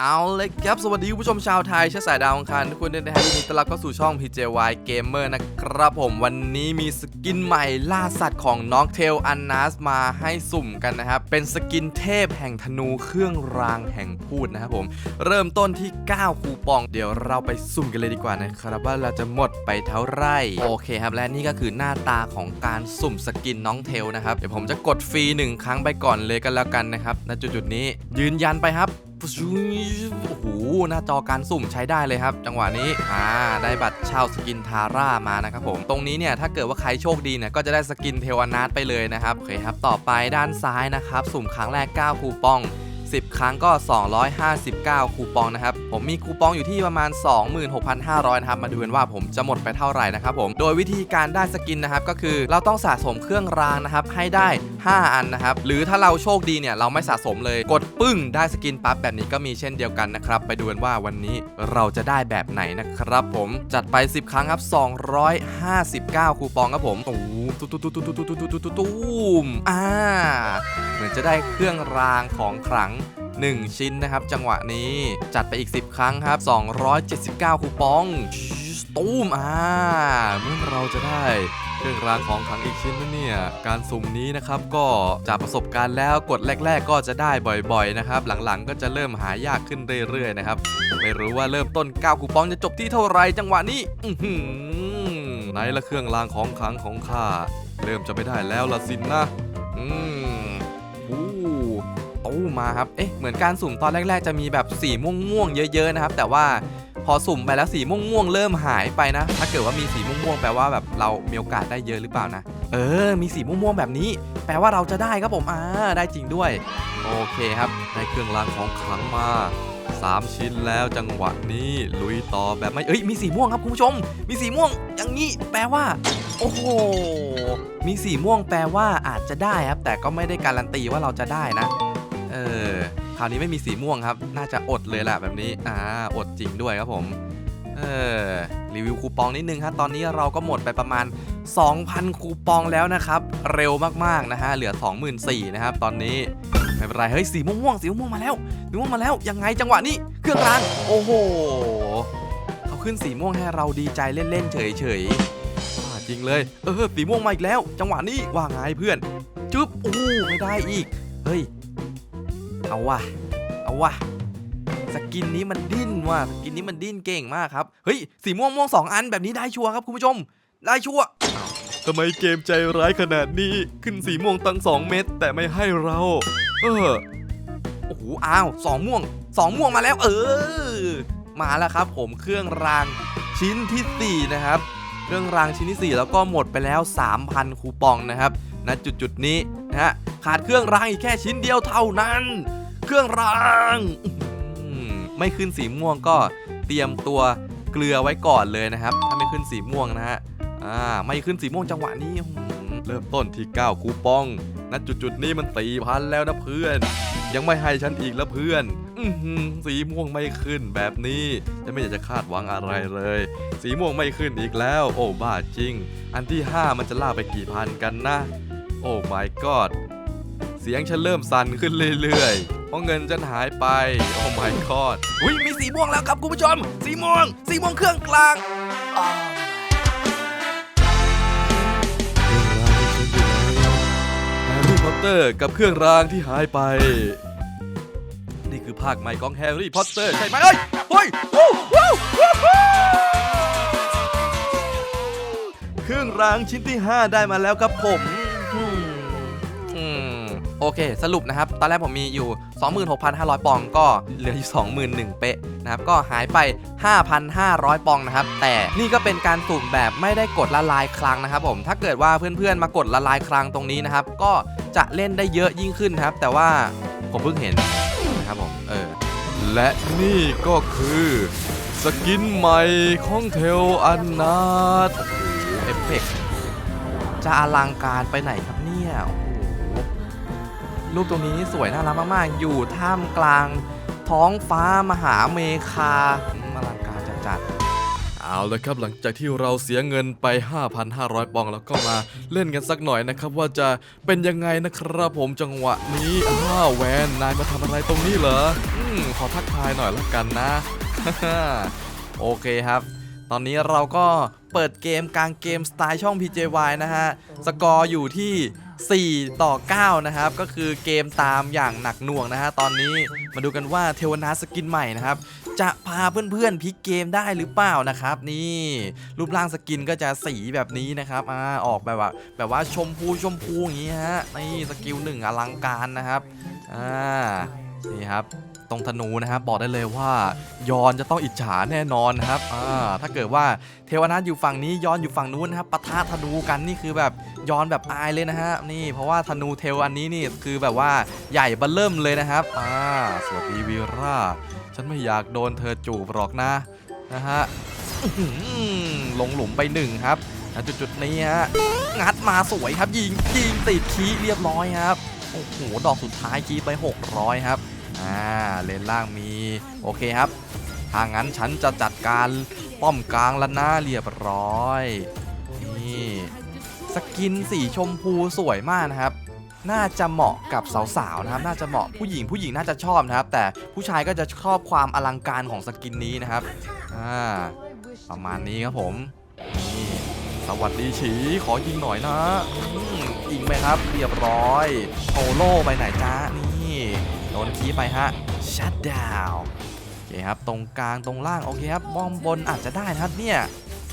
เอาเลยครับ สวัสดีผู้ชมชาวไทยเชื้อสายดาวอังคารทุกคนด้วยนะฮะยินดีต้อนรับเข้าสู่ช่อง PJY Gamer นะครับผมวันนี้มีสกินใหม่ล่าสัตว์ของน้องเทลอันนัสมาให้สุ่มกันนะครับ เป็นสกินเทพแห่งธนูเครื่องรางแห่งพูดนะครับผม เริ่มต้นที่ 9 คูปอง เดี๋ยวเราไปสุ่มกันเลยดีกว่านะครับว่าเราจะหมดไปเท่าไหร่โอเคครับ และนี่ก็คือหน้าตาของการสุ่มสกินน้องเทลนะครับเดี๋ยวผมจะกดฟรีหนึ่งครั้งไปก่อนเลยกันแล้วกันนะครับณจุดๆนี้ยืนยันไปครับ โอ้โหหน้าจอการสุ่มใช้ได้เลยครับ จังหวะนี้อ่าได้บัตรเช่าสกินทาร่ามานะครับผม ตรงนี้เนี่ยถ้าเกิดว่าใครโชคดีเนี่ยก็จะได้สกินเทวานาตไปเลยนะครับโอเคครับต่อไปด้านซ้ายนะครับ สุ่มครั้งแรก 9 คูปอง 10 ครั้งก็ 259 คูปองนะครับ ผมมีคูปองอยู่ที่ประมาณ 26,500 นะครับ มาดูกันว่าผมจะหมดไปเท่าไหร่นะครับผม โดยวิธีการได้สกินนะครับก็คือเราต้องสะสมเครื่องรางนะครับให้ได้ 5 อันนะครับ หรือถ้าเราโชคดีเนี่ยเราไม่สะสมเลยกดปึ้งได้สกินปั๊บแบบนี้ก็มีเช่นเดียวกันนะครับ ไปดูกันว่าวันนี้เราจะได้แบบไหนนะครับผมจัดไป 10 ครั้งครับ 259 คูปองครับผมตูมตูมตูมตูมตูมตูมตูมตูมตูมอ่าเหมือนจะได้เครื่องรางของขลัง 1 ชิ้นนะครับ จังหวะนี้จัดไปอีก 10 ครั้งครับ 279 คูปองตูมอ่าเมื่อเราจะได้เครื่องรางของขลังอีกชิ้นนะเนี่ย การสุ่มนี้นะครับก็จากประสบการณ์แล้วกดแรก ๆ ก็จะได้บ่อยๆนะครับ หลังๆก็จะเริ่มหายากขึ้นเรื่อยๆนะครับ ไม่รู้ว่าเริ่มต้น 9 คูปองจะจบที่เท่าไหรจังหวะนี้อไหนละเครื่องรางของขลังของข้าเริ่มจะไม่ได้แล้วละสินนะ อืม มาครับเอ๊ะเหมือนการสุ่มตอนแรก ๆ จะมีแบบสีม่วงๆเยอะๆนะครับ แต่ว่าพอสุ่มไปแล้วสีม่วงๆเริ่มหายไปนะ ถ้าเกิดว่ามีสีม่วงๆแปลว่าแบบเรามีโอกาสได้เยอะหรือเปล่านะ เออ มีสีม่วงๆแบบนี้ แปลว่าเราจะได้ครับผมอ่าได้จริงด้วย โอเคครับได้เครื่องรางของขลังมา 3 ชิ้นแล้วจังหวะนี้ลุยต่อแบบไม่เอ้ยมีสีม่วงครับคุณผู้ชม มีสีม่วงอย่างนี้แปลว่า โอ้โหมีสีม่วงแปลว่าอาจจะได้ครับ แต่ก็ไม่ได้การันตีว่าเราจะได้นะ คราวนี้ไม่มีสีม่วงครับ น่าจะอดเลยแหละแบบนี้ อ่า อดจริงด้วยครับผม เออ รีวิวคูปองนิดนึงครับตอนนี้เราก็หมดไปประมาณ 2,000 คูปองแล้วนะครับ เร็วมากๆนะฮะ เหลือ 24,000นะครับ ตอนนี้ ไม่เป็นไร เฮ้ย สีม่วงสีม่วงมาแล้วสีม่วงมาแล้ว ยังไงจังหวะนี้ เครื่องราง โอ้โห เขาขึ้นสีม่วงให้เราดีใจเล่นๆเฉยๆจริงเลย เออ สีม่วงมาอีกแล้ว จังหวะนี้ว่าไงเพื่อน จึ๊บ โอ้ไม่ได้อีก เฮ้ย เอาว่ะ เอาว่ะ สกินนี้มันดิ้นว่ะ สกินนี้มันดิ้นเก่งมากครับ เฮ้ย สีม่วงม่วงสองอันแบบนี้ได้ชัวร์ครับคุณผู้ชม ได้ชัวร์ทำไมเกมใจร้ายขนาดนี้ ขึ้นสีม่วงตั้ง2เม็ดแต่ไม่ให้เรา เออ โอ้โห อ้าวสองม่วงสองม่วงมาแล้ว เออ มาแล้วครับ ผมเครื่องรางชิ้นทีสี่4 นะครับ เครื่องรางชิ้นที่ 4 แล้วก็หมดไปแล้ว 3,000 คูปองนะครับณจุดจุดๆนี้นะฮะขาดเครื่องรางอีกแค่ชิ้นเดียวเท่านั้น เครื่องรางไม่ขึ้นสีม่วงก็เตรียมตัวเกลือไว้ก่อนเลยนะครับ ถ้าไม่ขึ้นสีม่วงนะฮะอ่าไม่ขึ้นสีม่วงจังหวะนี้เริ่มต้นที่ 9 คูปองณจุดจุดๆนี้มันตีพันแล้วนะเพื่อน ยังไม่ให้ฉันอีกแล้วเพื่อนอสีม่วงไม่ขึ้นแบบนี้จะไม่อยากจะคาดหวังอะไรเลย สีม่วงไม่ขึ้นอีกแล้ว โอ้บ้าจริง อันที่ 5 มันจะล่าไปกี่พันกันนะ โอ้ my god เสียงฉันเริ่มสั่นขึ้นเรื่อยๆ เพราะเงินฉันหายไป โอ้ my god อุ้ยมีสีม่วงแล้วครับคุณผู้ชม สีม่วง สีม่วงเครื่องกลางแฮร์รี่พอตเตอร์กับเครื่องรางที่หายไป นี่คือภาคใหม่ของแฮร์รี่พอตเตอร์ใช่ไหมเอ้ยเฮ้ยวู้วู้วู้วู้เครื่องรางชิ้นที่ 5 ได้มาแล้วครับผม เค สรุปนะครับ ตอนแรกผมมีอยู่ 26,500 ปองก็เหลืออยู่21,000เป๊ะนะครับ ก็หายไป 5,500 ปองนะครับ แต่นี่ก็เป็นการสุ่มแบบไม่ได้กดละลายครั้งนะครับ ผม ถ้าเกิดว่าเพื่อนๆ มากดละลายครั้งตรงนี้นะครับ ก็จะเล่นได้เยอะยิ่งขึ้นครับ แต่ว่าผมเพิ่งเห็นนะครับผม เออ และนี่ก็คือสกินใหม่ของเทลอันนาตโอ้โหเอฟเฟกต์จะอลังการไปไหนครับเนี่ยโอ้โห รูปตรงนี้นี่สวยน่ารักมากๆ อยู่ท่ามกลางท้องฟ้ามหาเมฆาอมลังการจัดๆเอาละครับหลังจากที่เราเสียเงินไป 5,500 ปองแล้วก็มาเล่นกันสักหน่อยนะครับ ว่าจะเป็นยังไงนะครับผมจังหวะนี้อ้าวแวนนายมาทำอะไรตรงนี้เหรออืมขอทักทายหน่อยละกันนะ โอเคครับ ตอนนี้เราก็เปิดเกมกลางเกมสไตล์ช่อง PJY นะฮะ สกอร์อยู่ที่ 4 ต่อ 9 นะครับ ก็คือเกมตามอย่างหนักหน่วงนะฮะตอนนี้มาดูกันว่าเทวนาสกินใหม่นะครับ จะพาเพื่อนๆพลิกเกมได้หรือเปล่านะครับ นี่รูปร่างสกินก็จะสีแบบนี้นะครับอ่าออกแบบว่าแบบว่าชมพูชมพูอย่างนี้ฮะนี่สกิลหนึ่งอลังการนะครับอ่านี่ครับ ตรงธนูนะครับบอกได้เลยว่ายอนจะต้องอิจฉาแน่นอนนะครับอ่าถ้าเกิดว่าเทวนาถอยู่ฝั่งนี้ยอนอยู่ฝั่งนู้นนะครับปะทะธนูกันนี่คือแบบยอนแบบอายเลยนะฮะนี่เพราะว่าธนูเทวอันนี้นี่คือแบบว่าใหญ่เบัลเริ่มเลยนะครับอ่าสวัสดีวีราฉันไม่อยากโดนเธอจูบหรอกนะนะฮะลงหลุมไปหนึ่งครับณจุดนี้ฮะงัดมาสวยครับยิงยิงติดคีเรียบร้อยครับโอ้โหดอกสุดท้ายคีไป 600 ครับ อ่าเลนล่างมีโอเคครับถ้างั้นฉันจะจัดการป้อมกลางแล้วนะเรียบร้อยนี่สกินสีชมพูสวยมากนะครับ น่าจะเหมาะกับสาวๆนะครับ น่าจะเหมาะผู้หญิงผู้หญิงน่าจะชอบนะครับ แต่ผู้ชายก็จะชอบความอลังการของสกินนี้นะครับอ่าประมาณนี้ครับผมนี่สวัสดีฉีขอยิงหน่อยนะยิงไปครับเรียบร้อยโอโล่ไปไหนจ้านี่ โดนคีไปฮะชัดดาวโอเคครับตรงกลางตรงล่างโอเคครับบอมบนอาจจะได้นะครับเนี่ย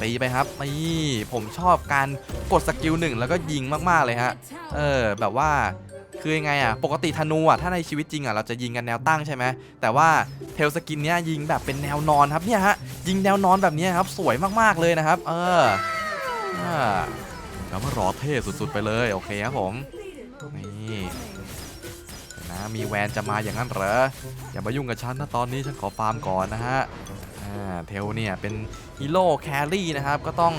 ตีไปครับนี่ผมชอบการกดสกิลหนึ่งแล้วก็ยิงมากๆเลยฮะเออแบบว่าคือยังไงอะ ปกติธนูอะ ถ้าในชีวิตจริงอะ เราจะยิงกันแนวตั้งใช่ไหม แต่ว่าเทลสกินเนี้ยยิงแบบเป็นแนวนอนครับเนี่ยฮะ ยิงแนวนอนแบบนี้ครับ สวยมากๆเลยนะครับ เอออ่าแล้วมารอเท่สุดๆไปเลย โอเคครับผม นี่ นะมีแวนจะมาอย่างนั้นเหรอ อย่ามายุ่งกับฉันนะตอนนี้ฉันขอฟาร์มก่อนนะฮะเทลเนี่ยเป็นฮีโร่แครี่นะครับ ก็ต้อง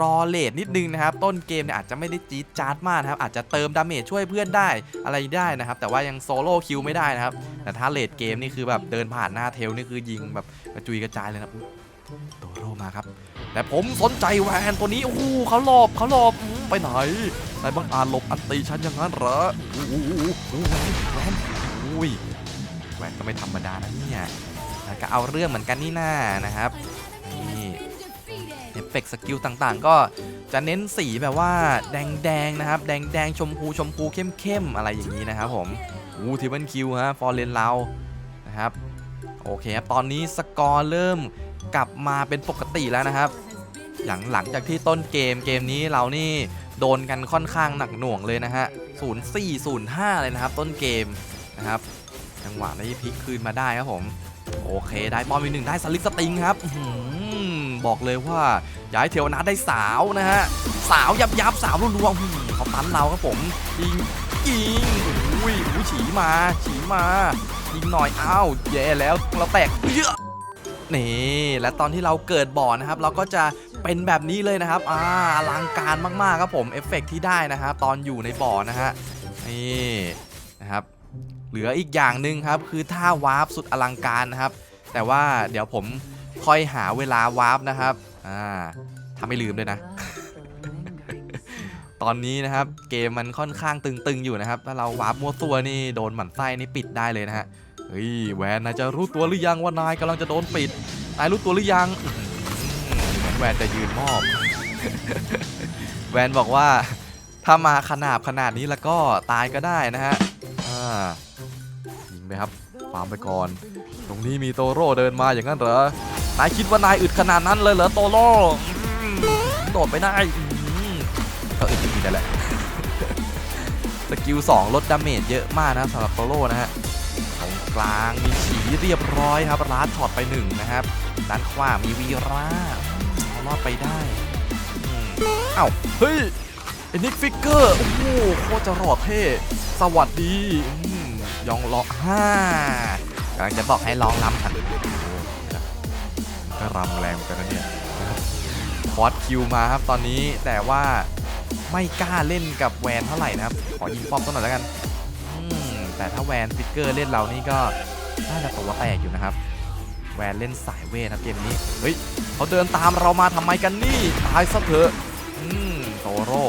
รอเลทนิดนึงนะครับ ต้นเกมเนี่ยอาจจะไม่ได้จี๊ดจ๊าดมากนะครับ อาจจะเติมดาเมจช่วยเพื่อนได้อะไรได้นะครับ แต่ว่ายังโซโล่คิวไม่ได้นะครับ แต่ถ้าเลทเกมนี่คือแบบเดินผ่านหน้าเทลนี่คือยิงแบบกระจุยกระจายเลยนะครับอุ๊ยโตโร่มาครับแต่ผมสนใจแวนตัวนี้โอ้โหเขาหลบเขาหลบไปไหนนายบังอาจหลบอันตีฉันอย่างนั้นเหรอโอ้โหโอ้โหแวน อุ้ยแวนก็ไม่ธรรมดานะเนี่ยแต่ก็เอาเรื่องเหมือนกันนี่นานะครับนี่เอฟเฟกต์สกิลต่างๆ ก็จะเน้นสีแบบว่าแดงๆนะครับ แดงๆชมพูชมพูเข้มๆอะไรอย่างนี้นะครับผมอู้ทิบันคิวฮะฟอร์เรนเรานะครับโอเคครับตอนนี้สกอร์เริ่มกลับมาเป็นปกติแล้วนะครับ หลังหลังจากที่ต้นเกมเกมนี้เรานี่โดนกันค่อนข้างหนักหน่วงเลยนะฮะ 04 05 เลยนะครับ ต้นเกม นะครับ จังหวะนี้พลิกคืนมาได้ครับผม โอเค ได้บอลอีกหนึ่งได้สลิกสติงครับอบอกเลยว่าย้ายเทวนาได้สาวนะฮะ สาวยับยับสาวรัวๆอื้อหือเขาตันเราครับผมยิงยิงอุ้ยอุ้ยฉีมา ฉีมายิงหน่อยอ้าวแย่แล้วเราแตกเยอะนี่และตอนที่เราเกิดบ่อนะครับ เราก็จะเป็นแบบนี้เลยนะครับอ่าอลังการมากๆครับผมเอฟเฟกต์ที่ได้นะฮะตอนอยู่ในบ่อนะฮะนี่นะครับ เหลืออีกอย่างหนึ่งครับ คือท่าวาร์ปสุดอลังการนะครับ แต่ว่าเดี๋ยวผมค่อยหาเวลาวาร์ปนะครับอ่าทำไม่ลืมด้วยนะ ตอนนี้นะครับเกมมันค่อนข้างตึงๆอยู่นะครับ ถ้าเราวาร์ปมั่วตัวนี่โดนหมันไส้นี่ปิดได้เลยนะฮะเฮ้ยแวนนายจะรู้ตัวหรือยังว่านายกำลังจะโดนปิดนายรู้ตัวหรือยังอื้อหือเหมือนแวนจะยืนมอบ แวนบอกว่าถ้ามาขนาบขนาดนี้แล้วก็ตายก็ได้นะฮะ อ่า ไปครับฟาร์มไปก่อน ตรงนี้มีโตโร่เดินมาอย่างนั้นเหรอ นายคิดว่านายอึดขนาดนั้นเลยเหรอโตโร่โดดไปได้ก็อึดจริงๆนั่นแหละ สกิล2ลดดาเมจเยอะมากนะสำหรับโตโร่นะฮะตรงกลางมีฉีเรียบร้อยครับร้านช็อตไปหนึ่งนะครับด้านขวามีวีร่าเอารอดไปได้เอ้าเฮ้ยไอ้นิกฟิกเกอร์ โอ้โหโคตรจะหล่อเท่ สวัสดี ยองล้อฮ่ากำลังจะบอกให้ร้องรำทันก็รำแรงเหมือนกันนะเนี่ยคอร์สคิวมาครับตอนนี้แต่ว่าไม่กล้าเล่นกับแวนเท่าไหร่นะครับ ขอยิงป้อมต้นหน่อยแล้วกันแต่ถ้าแวนฟิกเกอร์เล่นเรานี่ก็น่าจะตัวแตกอยู่นะครับ แวนเล่นสายเวทนะเกมนี้ เฮ้ยเขาเดินตามเรามาทำไมกันนี่ ตายซะเถอะอืมโตโร่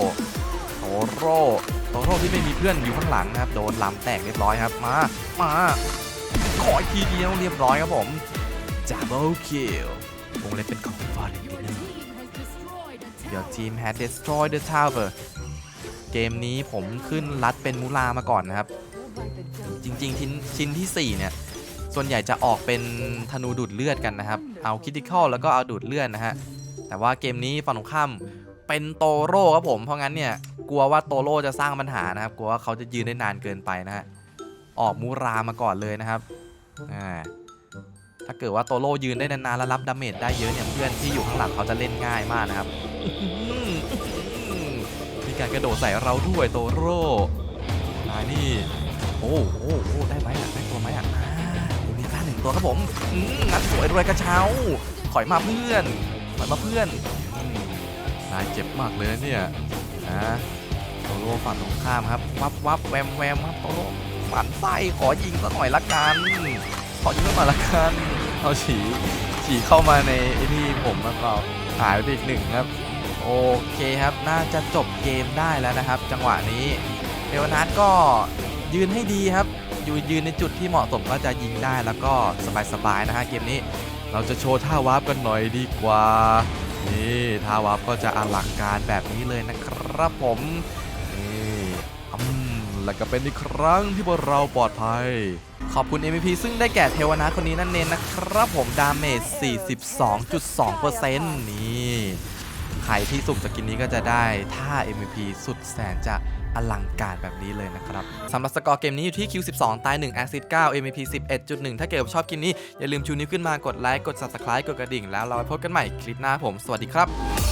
โตโร่ ตโร่ที่ไม่มีเพื่อนอยู่ข้างหลังนะครับ โดนลำแตกเรียบร้อยครับ มา มา ขออีกทีเดียวเรียบร้อยครับผม Double kill วงเล็บเป็นของ Valentino Your team has destroyed the tower เกมนี้ผมขึ้นรัดเป็นมูลามาก่อนนะครับ จริงๆ ชิ้นชิ้นที่ 4 เนี่ย ส่วนใหญ่จะออกเป็นธนูดูดเลือดกันนะครับ เอาคิติคอลแล้วก็เอาดูดเลือดนะฮะ แต่ว่าเกมนี้ฝั่งตรงข้ามเป็นโตโร่ครับผม เพราะงั้นเนี่ย กลัวว่าโตโร่จะสร้างปัญหานะครับ กลัวว่าเขาจะยืนได้นานเกินไปนะฮะ ออกมูรามาก่อนเลยนะครับ อ่า ถ้าเกิดว่าโตโร่ยืนได้นานๆแล้วรับดาเมจได้เยอะเนี่ยเพื่อนที่อยู่ข้างหลังเขาจะเล่นง่ายมากนะครับ มีการกระโดดใส่เราด้วยโตโร่นายนี่ โอ้โหโอ้ได้ไหมอะได้ตัวไหมอะอ่ามีค่าหนึ่งตัวครับผมอืมงัดสวยรวยกระเช้า ถอยมาเพื่อน ถอยมาเพื่อนนายเจ็บมากเลยเนี่ย นะโตโร่ฝั่งตรงข้ามครับ วับวับแวมแวมครับโตโร่ฝันไส้ขอยิงสักหน่อยละกันขอยิงสักหน่อยละกันเอาฉีฉีเข้ามาในไอ้นี่ผมแล้วก็หายไปอีกหนึ่งครับ โอเคครับน่าจะจบเกมได้แล้วนะครับ จังหวะนี้เทวนัทก็ยืนให้ดีครับ อยู่ยืนในจุดที่เหมาะสมก็จะยิงได้แล้วก็สบายๆนะฮะเกมนี้เราจะโชว์ท่าวาร์ปกันหน่อยดีกว่า นี่ท่าวาร์ปก็จะอลังการแบบนี้เลยนะครับ ครับผมนี่อืมแล้วก็เป็นอีกครั้งที่พวกเราปลอดภัย ขอบคุณ MVP ซึ่งได้แก่เทวนาคนนี้นั่นเองนะครับผมดาเมจ 42.2%นี่ใครที่สุ่มสกินนี้ก็จะได้ท่า MVP สุดแสนจะอลังการแบบนี้เลยนะครับสำหรับสกอร์เกมนี้อยู่ที่ Q12 ตาย1 Assist 9 MVP 11.1 ถ้าเกิดชอบคลิปนี้ อย่าลืมชูนิ้วขึ้นมากดไลค์ กด Subscribe กดกระดิ่ง แล้วเราไปพบกันใหม่คลิปหน้าผม สวัสดีครับ